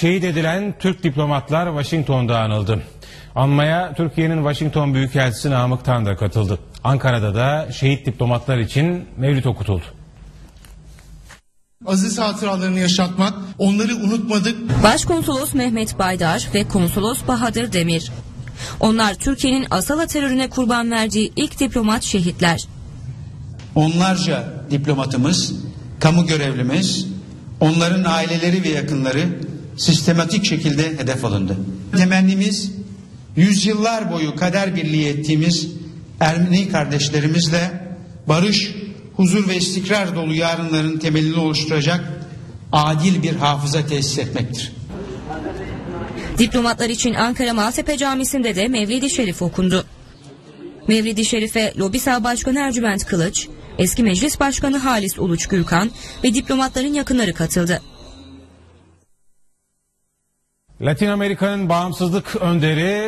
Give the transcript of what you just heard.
Şehit edilen Türk diplomatlar Washington'da anıldı. Anmaya Türkiye'nin Washington Büyükelçisi Namık Tan da katıldı. Ankara'da da şehit diplomatlar için mevlüt okutuldu. Aziz hatıralarını yaşatmak, onları unutmadık. Başkonsolos Mehmet Baydar ve Konsolos Bahadır Demir. Onlar Türkiye'nin Asala terörüne kurban verdiği ilk diplomat şehitler. Onlarca diplomatımız, kamu görevlimiz, onların aileleri ve yakınları sistematik şekilde hedef alındı. Temennimiz yüzyıllar boyu kader birliği ettiğimiz Ermeni kardeşlerimizle barış, huzur ve istikrar dolu yarınların temelini oluşturacak adil bir hafıza tesis etmektir. Diplomatlar için Ankara Maltepe Camisi'nde de Mevlid-i Şerif okundu. Mevlid-i Şerif'e Lobisal Başkanı Ercüment Kılıç, eski Meclis Başkanı Halis Uluç Gürkan ve diplomatların yakınları katıldı. Latin Amerika'nın bağımsızlık önderi